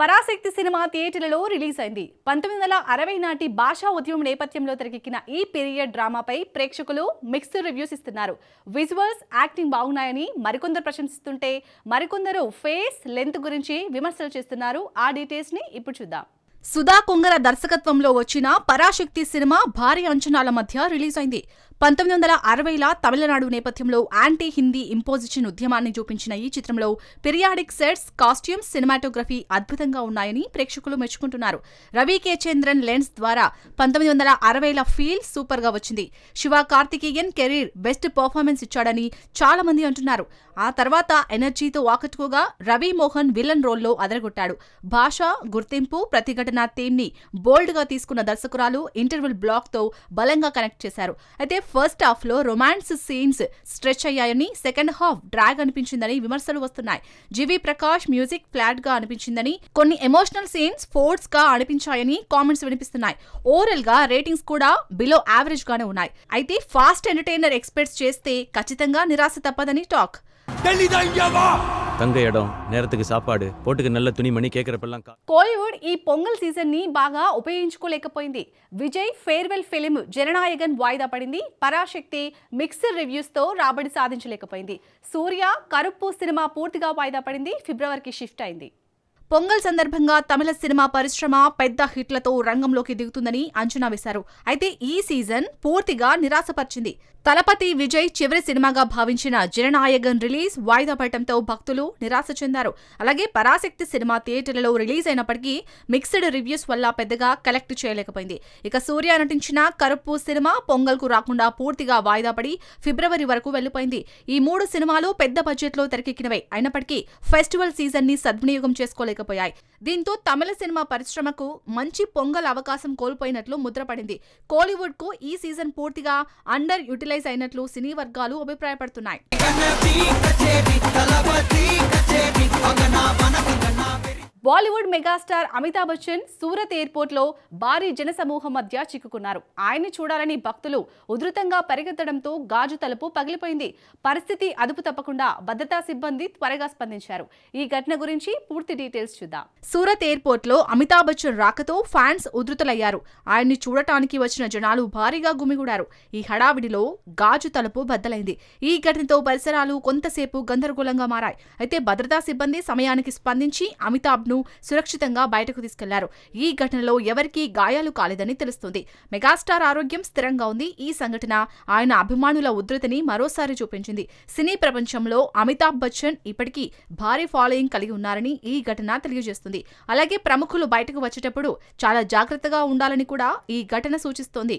Parashakti cinema థియేటర్లలో release అయింది. పంతొమ్మిది వందల అరవై నాటి భాషా ఉద్యమం నేపథ్యంలో తెరకెక్కిన ఈ పీరియడ్ డ్రామాపై ప్రేక్షకులు మిక్స్డ్ రివ్యూస్ ఇస్తున్నారు. విజువల్స్ యాక్టింగ్ బాగున్నాయని మరికొందరు ప్రశంసిస్తుంటే మరికొందరు ఫేస్ లెంత్ గురించి విమర్శలు చేస్తున్నారు. ఆ డీటెయిల్స్ని ఇప్పుడు చూద్దాం. సుధా కొంగర దర్శకత్వంలో వచ్చిన పరాశక్తి సినిమా భారీ అంచనాల మధ్య రిలీజ్ అయింది. పంతొమ్మిది వందల అరవైల తమిళనాడు నేపథ్యంలో యాంటీ హిందీ ఇంపోజిషన్ ఉద్యమాన్ని చూపించిన ఈ చిత్రంలో పిరియాడిక్ సెట్స్ కాస్ట్యూమ్స్ సినిమాటోగ్రఫీ అద్భుతంగా ఉన్నాయని ప్రేక్షకులు మెచ్చుకుంటున్నారు. రవి కే. చంద్రన్ లెన్స్ ద్వారా పంతొమ్మిది వందల అరవైల ఫీల్ సూపర్గా వచ్చింది. Siva Karthikeyan career best performance ఇచ్చాడని చాలా మంది అంటున్నారు. ఆ తర్వాత ఎనర్జీతో ఆకట్టుకోగా రవి మోహన్ విలన్ రోల్లో అదరగొట్టాడు. భాష గుర్తింపు ప్రతిఘటన థీమ్ని బోల్డ్గా తీసుకున్న దర్శకురాలు ఇంటర్వెల్ బ్లాక్తో బలంగా కనెక్ట్ చేశారు. అయితే ఫస్ట్ హాఫ్లో రొమాన్స్ సీన్స్ స్ట్రెచ్ అయ్యాయని సెకండ్ హాఫ్ డ్రాగ్ అనిపించిందని విమర్శలు వస్తున్నాయి. జీవి ప్రకాష్ మ్యూజిక్ ఫ్లాట్గా అనిపించిందని కొన్ని ఎమోషనల్ సీన్స్ ఫోర్స్గా అనిపించాయని కామెంట్స్ వినిపిస్తున్నాయి. ఓవరాల్గా రేటింగ్స్ కూడా బిలో యావరేజ్ గానే ఉన్నాయి. అయితే ఫాస్ట్ ఎంటర్టైనర్ ఎక్స్పెక్ట్స్ చేస్తే ఖచ్చితంగా నిరాశ తప్పదని టాక్. தங்க இடம் நேரத்துக்கு சாப்பாடு போட்டுக்க நல்ல துணிமணி கேட்குறப்பெல்லாம் கா కోలీవుడ్ ఈ పొంగల్ సీజన్ ని బాగా ఉపయోగించుకోలేకపోయింది విజయ్ ఫేర్వెల్ ఫిలిం జననాయగన్ వాయిదా పడింది పరాశక్తి మిక్స్డ్ రివ్యూస్ తో రాబడి సాధించలేకపోయింది సూర్య కరుప్పు సినిమా పూర్తిగా వాయిదా పడింది ఫిబ్రవరికి షిఫ్ట్ అయింది పొంగల్ సందర్భంగా తమిళ సినిమా పరిశ్రమ పెద్ద హిట్లతో రంగంలోకి దిగుతుందని అంచనా వేశారు. అయితే ఈ సీజన్ పూర్తిగా నిరాశపరిచింది. తలపతి విజయ్ చివరి సినిమాగా భావించిన జననాయగన్ రిలీజ్ వాయిదా పడటంతో భక్తులు నిరాశ చెందారు. అలాగే పరాశక్తి సినిమా థియేటర్లలో రిలీజ్ అయినప్పటికీ మిక్స్డ్ రివ్యూస్ వల్ల పెద్దగా కలెక్ట్ చేయలేకపోయింది. ఇక సూర్య నటించిన కరుపు సినిమా పొంగల్కు రాకుండా పూర్తిగా వాయిదా పడి ఫిబ్రవరి వరకు వెళ్ళిపోయింది ఈ మూడు సినిమాలు పెద్ద బడ్జెట్లో తెరకెక్కినవే. అయినప్పటికీ ఫెస్టివల్ సీజన్ని సద్వినియోగం చేసుకోలేక లేకపోయాయి దీంతో తమిళ సినిమా పరిశ్రమకు మంచి పొంగల్ అవకాశం కోల్పోయినట్లు ముద్రపడింది. కోలీవుడ్కు ఈ సీజన్ పూర్తిగా అండర్ యూటిలైజ్ అయినట్లు సినీ వర్గాలు అభిప్రాయపడుతున్నాయి. బాలీవుడ్ మెగాస్టార్ అమితాబ్ బచ్చన్ సూరత్ ఎయిర్పోర్ట్లో భారీ జనసమూహం మధ్య చిక్కుకున్నారు. ఆయన్ని చూడాలని భక్తులు ఉధృతంగా పరిగెత్తడంతో గాజు తలుపు పగిలిపోయింది. పరిస్థితి అదుపు తప్పకుండా భద్రతా సిబ్బంది త్వరగా స్పందించారు. ఈ ఘటన గురించి పూర్తి డీటెయిల్స్ చూద్దాం. సూరత్ ఎయిర్పోర్ట్లో అమితాబ్ బచ్చన్ రాకతో ఫ్యాన్స్ ఉధృతులయ్యారు. ఆయన్ని చూడటానికి వచ్చిన జనాలు భారీగా గుమిగూడారు. ఈ హడావిడిలో గాజు తలుపు బద్దలైంది. ఈ ఘటనతో పరిసరాలు కొంతసేపు గందరగోళంగా మారాయి. అయితే భద్రతా సిబ్బంది సమయానికి స్పందించి అమితాబ్ను ను సురక్షితంగా బయటకు తీసుకెళ్ళారు. ఈ ఘటనలో ఎవరికీ గాయాలు కాలేదని తెలుస్తుంది. మెగాస్టార్ ఆరోగ్యం స్థిరంగా ఉంది. ఈ సంఘటన ఆయన అభిమానుల ఉధృతిని మరోసారి చూపించింది. సినీ ప్రపంచంలో అమితాబ్ బచ్చన్ ఇప్పటికీ భారీ ఫాలోయింగ్ కలిగి ఉన్నారని ఈ ఘటన తెలియజేస్తుంది. అలాగే ప్రముఖులు బయటకు వచ్చేటప్పుడు చాలా జాగ్రత్తగా ఉండాలని కూడా ఈ ఘటన సూచిస్తోంది.